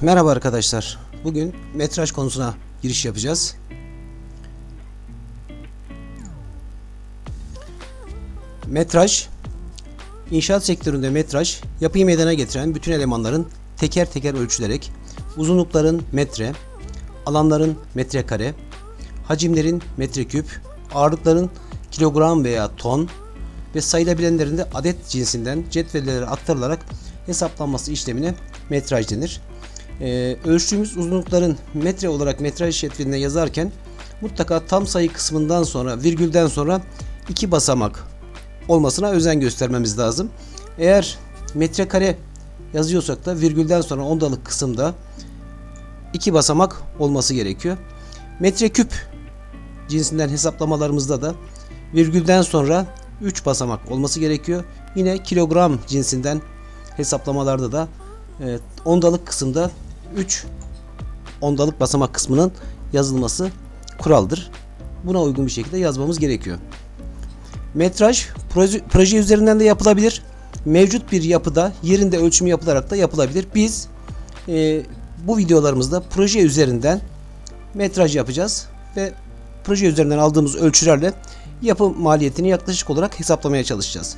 Merhaba arkadaşlar. Bugün metraj konusuna giriş yapacağız. Metraj İnşaat sektöründe metraj, yapıyı meydana getiren bütün elemanların teker teker ölçülerek uzunlukların metre, alanların metrekare, hacimlerin metreküp, ağırlıkların kilogram veya ton ve sayılabilenlerin de adet cinsinden cetvellere aktarılarak hesaplanması işlemine metraj denir. Ee, ölçtüğümüz uzunlukların metre olarak metraj cetveline yazarken mutlaka tam sayı kısmından sonra virgülden sonra iki basamak olmasına özen göstermemiz lazım. Eğer metrekare yazıyorsak da virgülden sonra ondalık kısımda iki basamak olması gerekiyor. Metreküp cinsinden hesaplamalarımızda da virgülden sonra 3 basamak olması gerekiyor. Yine kilogram cinsinden hesaplamalarda da e, ondalık kısımda 3 ondalık basamak kısmının yazılması kuraldır. Buna uygun bir şekilde yazmamız gerekiyor. Metraj proje, proje üzerinden de yapılabilir. Mevcut bir yapıda yerinde ölçümü yapılarak da yapılabilir. Biz e, bu videolarımızda proje üzerinden metraj yapacağız ve proje üzerinden aldığımız ölçülerle yapı maliyetini yaklaşık olarak hesaplamaya çalışacağız.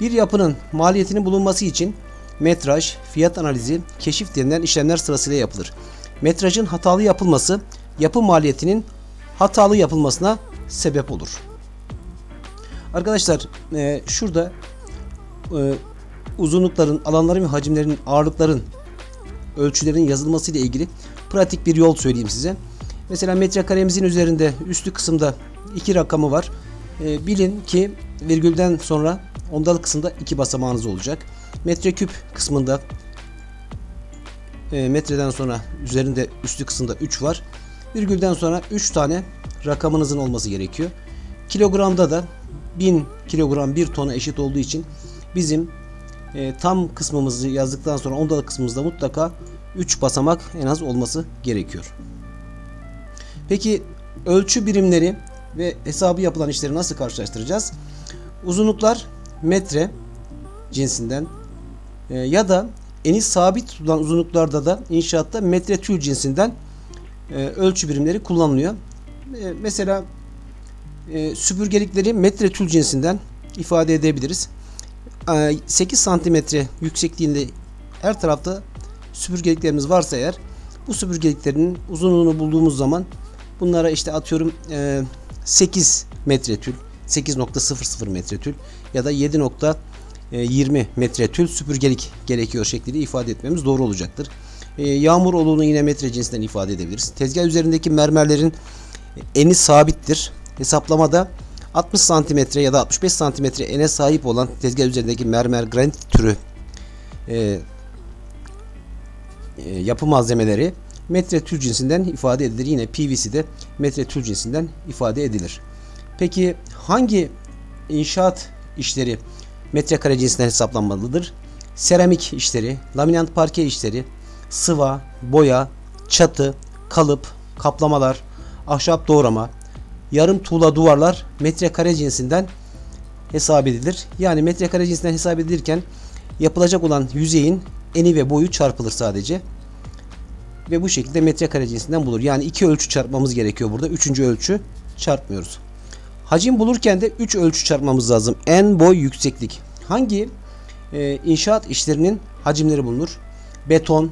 Bir yapının maliyetinin bulunması için metraj, fiyat analizi, keşif denilen işlemler sırasıyla yapılır. Metrajın hatalı yapılması yapı maliyetinin hatalı yapılmasına sebep olur. Arkadaşlar e, şurada e, uzunlukların, alanların ve hacimlerin, ağırlıkların, ölçülerin yazılması ile ilgili pratik bir yol söyleyeyim size. Mesela metrekaremizin üzerinde üstü kısımda iki rakamı var. E, bilin ki virgülden sonra ondalık kısımda iki basamağınız olacak. Metreküp kısmında e, metreden sonra üzerinde üstü kısımda 3 var. Virgülden sonra 3 tane rakamınızın olması gerekiyor. Kilogramda da 1000 kilogram 1 tona eşit olduğu için bizim e, tam kısmımızı yazdıktan sonra ondalık kısmımızda mutlaka 3 basamak en az olması gerekiyor. Peki ölçü birimleri ve hesabı yapılan işleri nasıl karşılaştıracağız? Uzunluklar metre cinsinden e, ya da eni sabit tutulan uzunluklarda da inşaatta metre tül cinsinden e, ölçü birimleri kullanılıyor. E, mesela e, süpürgelikleri metre tül cinsinden ifade edebiliriz. E, 8 santimetre yüksekliğinde her tarafta süpürgeliklerimiz varsa eğer bu süpürgeliklerin uzunluğunu bulduğumuz zaman bunlara işte atıyorum e, 8 metre tül 8.00 metre tül ya da 7.20 metre tül süpürgelik gerekiyor şeklinde ifade etmemiz doğru olacaktır. E, yağmur oluğunu yine metre cinsinden ifade edebiliriz. Tezgah üzerindeki mermerlerin eni sabittir. Hesaplamada 60 santimetre ya da 65 santimetre ene sahip olan tezgah üzerindeki mermer granit türü e, e, yapı malzemeleri metre tül cinsinden ifade edilir. Yine PVC de metre tül cinsinden ifade edilir. Peki hangi inşaat işleri metrekare cinsinden hesaplanmalıdır? Seramik işleri, laminant parke işleri, sıva, boya, çatı, kalıp, kaplamalar, ahşap doğrama, yarım tuğla duvarlar metrekare cinsinden hesap edilir. Yani metrekare cinsinden hesap edilirken yapılacak olan yüzeyin eni ve boyu çarpılır sadece. Ve bu şekilde metrekare cinsinden bulur. Yani iki ölçü çarpmamız gerekiyor burada. Üçüncü ölçü çarpmıyoruz. Hacim bulurken de 3 ölçü çarpmamız lazım. En boy yükseklik. Hangi e, inşaat işlerinin hacimleri bulunur? Beton,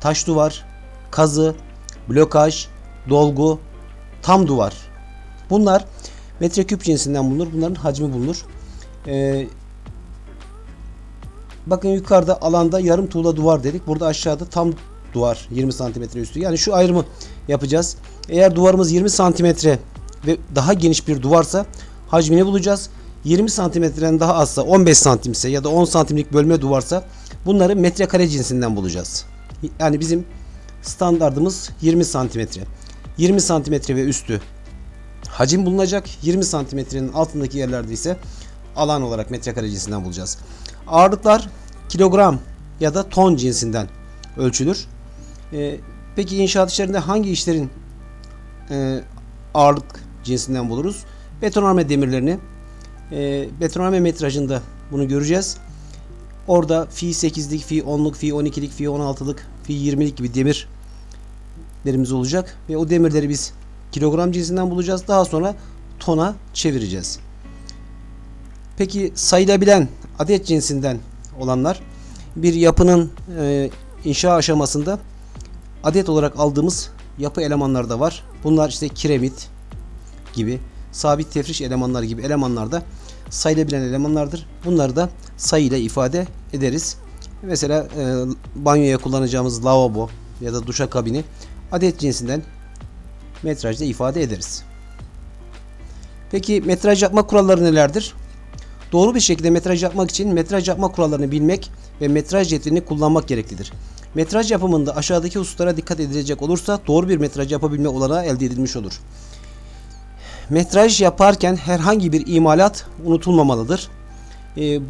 taş duvar, kazı, blokaj, dolgu, tam duvar. Bunlar metreküp cinsinden bulunur. Bunların hacmi bulunur. Ee, bakın yukarıda alanda yarım tuğla duvar dedik. Burada aşağıda tam duvar 20 santimetre üstü. Yani şu ayrımı yapacağız. Eğer duvarımız 20 santimetre ve daha geniş bir duvarsa hacmini bulacağız. 20 santimetreden daha azsa 15 santimse ya da 10 santimlik bölme duvarsa bunları metrekare cinsinden bulacağız. Yani bizim standardımız 20 santimetre. 20 santimetre ve üstü hacim bulunacak. 20 santimetrenin altındaki yerlerde ise alan olarak metrekare cinsinden bulacağız. Ağırlıklar kilogram ya da ton cinsinden ölçülür. Ee, peki inşaat işlerinde hangi işlerin e, ağırlık cinsinden buluruz? Betonarme demirlerini e, betonarme metrajında bunu göreceğiz. Orada fi 8'lik, fi 10'luk, fi 12'lik, fi 16'lık, fi 20'lik gibi demirlerimiz olacak. Ve o demirleri biz kilogram cinsinden bulacağız. Daha sonra tona çevireceğiz. Peki sayılabilen adet cinsinden olanlar bir yapının e, inşa aşamasında adet olarak aldığımız yapı elemanları da var. Bunlar işte kiremit gibi, sabit tefriş elemanlar gibi elemanlar da sayılabilen elemanlardır. Bunları da sayıyla ifade ederiz. Mesela e, banyoya kullanacağımız lavabo ya da duşakabini adet cinsinden metrajda ifade ederiz. Peki metraj yapma kuralları nelerdir? Doğru bir şekilde metraj yapmak için metraj yapma kurallarını bilmek ve metraj cetvelini kullanmak gereklidir. Metraj yapımında aşağıdaki hususlara dikkat edilecek olursa doğru bir metraj yapabilme olanağı elde edilmiş olur. Metraj yaparken herhangi bir imalat unutulmamalıdır. Ee,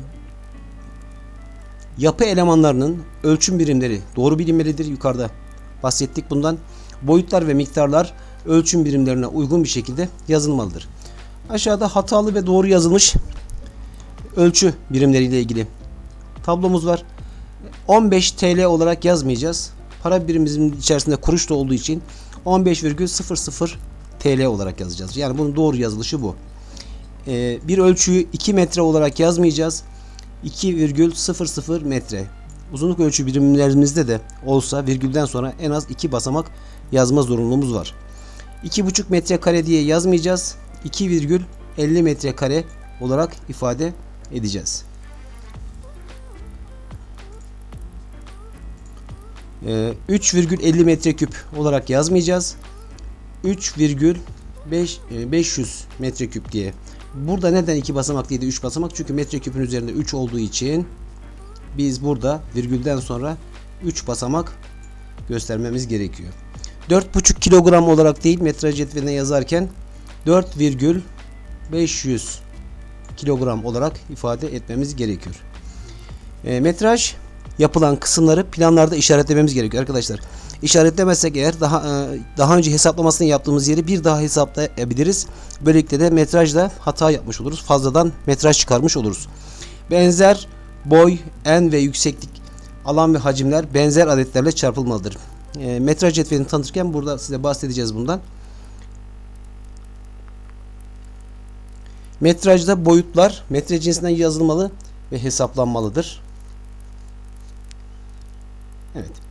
yapı elemanlarının ölçüm birimleri doğru bilinmelidir. Yukarıda bahsettik bundan. Boyutlar ve miktarlar ölçüm birimlerine uygun bir şekilde yazılmalıdır. Aşağıda hatalı ve doğru yazılmış ölçü birimleriyle ilgili tablomuz var. 15 TL olarak yazmayacağız. Para birimimizin içerisinde kuruş da olduğu için 15,00 TL olarak yazacağız. Yani bunun doğru yazılışı bu. Ee, bir ölçüyü 2 metre olarak yazmayacağız. 2,00 metre. Uzunluk ölçü birimlerimizde de olsa virgülden sonra en az 2 basamak yazma zorunluluğumuz var. 2,5 metrekare diye yazmayacağız. 2,50 metrekare olarak ifade edeceğiz. Ee, 3,50 metreküp olarak yazmayacağız. 3,500 metreküp diye. Burada neden 2 basamak değil de 3 basamak? Çünkü metreküpün üzerinde 3 olduğu için biz burada virgülden sonra 3 basamak göstermemiz gerekiyor. 4,5 kilogram olarak değil metraj cetveline yazarken 4,500 kilogram olarak ifade etmemiz gerekiyor. E, metraj yapılan kısımları planlarda işaretlememiz gerekiyor arkadaşlar. İşaretlemezsek eğer daha e, daha önce hesaplamasını yaptığımız yeri bir daha hesaplayabiliriz. Böylelikle de metrajda hata yapmış oluruz. Fazladan metraj çıkarmış oluruz. Benzer boy, en ve yükseklik, alan ve hacimler benzer adetlerle çarpılmalıdır. E, metraj cetvelini tanıtırken burada size bahsedeceğiz bundan. Metrajda boyutlar metre cinsinden yazılmalı ve hesaplanmalıdır. Evet.